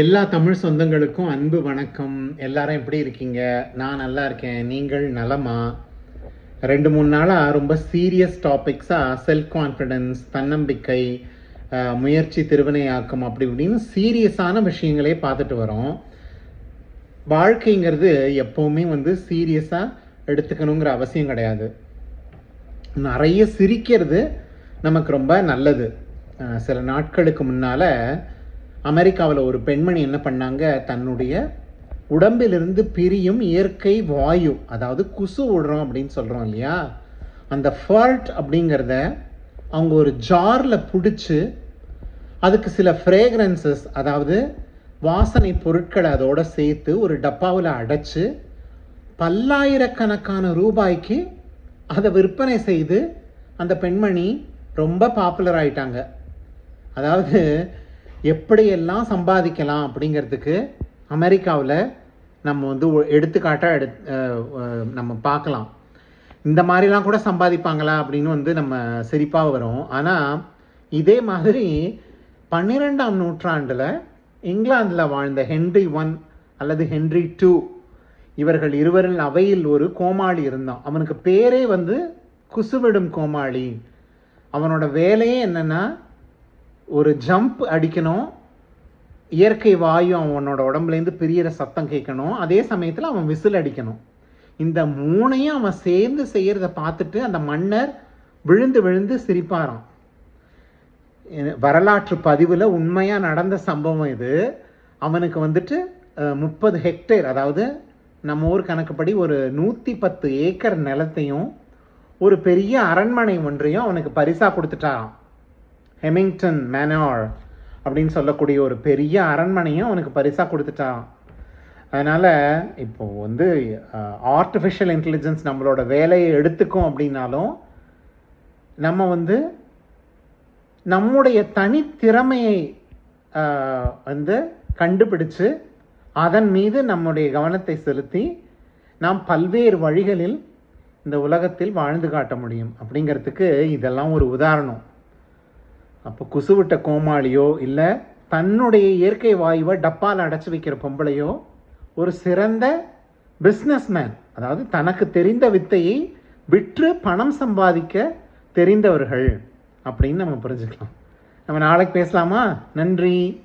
எல்லா தமிழ் சொந்தங்களுக்கும் அன்பு வணக்கம். எல்லாரும் எப்படி இருக்கீங்க? நான் நல்லா இருக்கேன். நீங்கள் நலமா? ரெண்டு மூணு நாளாக ரொம்ப சீரியஸ் டாபிக்ஸாக செல்ஃப் கான்ஃபிடென்ஸ் தன்னம்பிக்கை முயற்சி திருவினையாக்கம் அப்படி இப்படின்னு சீரியஸான விஷயங்களே பார்த்துட்டு வரோம். வாழ்க்கைங்கிறது எப்போவுமே வந்து சீரியஸாக எடுத்துக்கணுங்கிற அவசியம் கிடையாது. நிறைய சிரிக்கிறது நமக்கு ரொம்ப நல்லது. சில நாட்களுக்கு முன்னால் அமெரிக்காவில் ஒரு பெண்மணி என்ன பண்ணாங்க? தன்னுடைய உடம்பிலிருந்து பிரியும் இயற்கை வாயு அதாவது குசு விடுறோம் அப்படின்னு சொல்கிறோம் இல்லையா? அந்த ஃபர்ட் அப்படிங்கிறத அவங்க ஒரு ஜாரில் பிடிச்சி அதுக்கு சில ஃப்ரேக்ரன்சஸ் அதாவது வாசனை பொருட்களை அதோடு சேர்த்து ஒரு டப்பாவில் அடைச்சி பல்லாயிரக்கணக்கான ரூபாய்க்கு அதை விற்பனை செய்து அந்த பெண்மணி ரொம்ப பாப்புலர் ஆயிட்டாங்க. அதாவது எப்படியெல்லாம் சம்பாதிக்கலாம் அப்படிங்கிறதுக்கு அமெரிக்காவில் நம்ம வந்து எடுத்துக்காட்டாக எடுத் எடு நம்ம பார்க்கலாம். இந்த மாதிரிலாம் கூட சம்பாதிப்பாங்களா அப்படின்னு வந்து நம்ம சிரிப்பாக வரும். ஆனால் இதே மாதிரி பன்னிரெண்டாம் நூற்றாண்டில் இங்கிலாந்தில் வாழ்ந்த ஹென்றி ஒன் அல்லது ஹென்றி டூ இவர்கள் இருவரில் அவையில் ஒரு கோமாளி இருந்தான். அவனுக்கு பேரே வந்து குசுவிடும் கோமாளி. அவனோட வேலையே என்னென்னா ஒரு ஜம்ப் அடிக்கணும். இயற்கை வாயு அவனோட உடம்புலேருந்து பிரியிற சத்தம் கேட்கணும். அதே சமயத்தில் அவன் விசில் அடிக்கணும். இந்த மூணையும் அவன் சேர்ந்து செய்கிறத பார்த்துட்டு அந்த மன்னர் விழுந்து விழுந்து சிரிப்பாராம். வரலாற்று பதிவில் உண்மையாக நடந்த சம்பவம் இது. அவனுக்கு வந்துட்டு முப்பது ஹெக்டேர் அதாவது நம்ம ஊர் கணக்குப்படி ஒரு நூற்றி பத்து ஏக்கர் நிலத்தையும் ஒரு பெரிய அரண்மனை ஒன்றையும் அவனுக்கு பரிசாக கொடுத்துட்டாராம். ஹெமிங்டன் மேனார் அப்படின்னு சொல்லக்கூடிய ஒரு பெரிய அரண்மனையும் அவனுக்கு பரிசாக கொடுத்துட்டான். அதனால் இப்போ வந்து ஆர்டிஃபிஷியல் இன்டெலிஜென்ஸ் நம்மளோட வேலையை எடுத்துக்கும் அப்படின்னாலும் நம்ம வந்து நம்முடைய தனித்திறமையை வந்து கண்டுபிடிச்சு அதன் மீது நம்முடைய கவனத்தை செலுத்தி நாம் பல்வேறு வழிகளில் இந்த உலகத்தில் வாழ்ந்து காட்ட முடியும் அப்படிங்கிறதுக்கு இதெல்லாம் ஒரு உதாரணம். அப்போ குசுவிட்ட கோமாளியோ இல்லை தன்னுடைய இயற்கை வாயுவை டப்பால் அடைச்சி வைக்கிற பொம்பளையோ ஒரு சிறந்த பிஸ்னஸ்மேன் அதாவது தனக்கு தெரிந்த வித்தையை விற்று பணம் சம்பாதிக்க தெரிந்தவர்கள் அப்படின்னு நம்ம புரிஞ்சுக்கலாம். நம்ம நாளைக்கு பேசலாமா? நன்றி.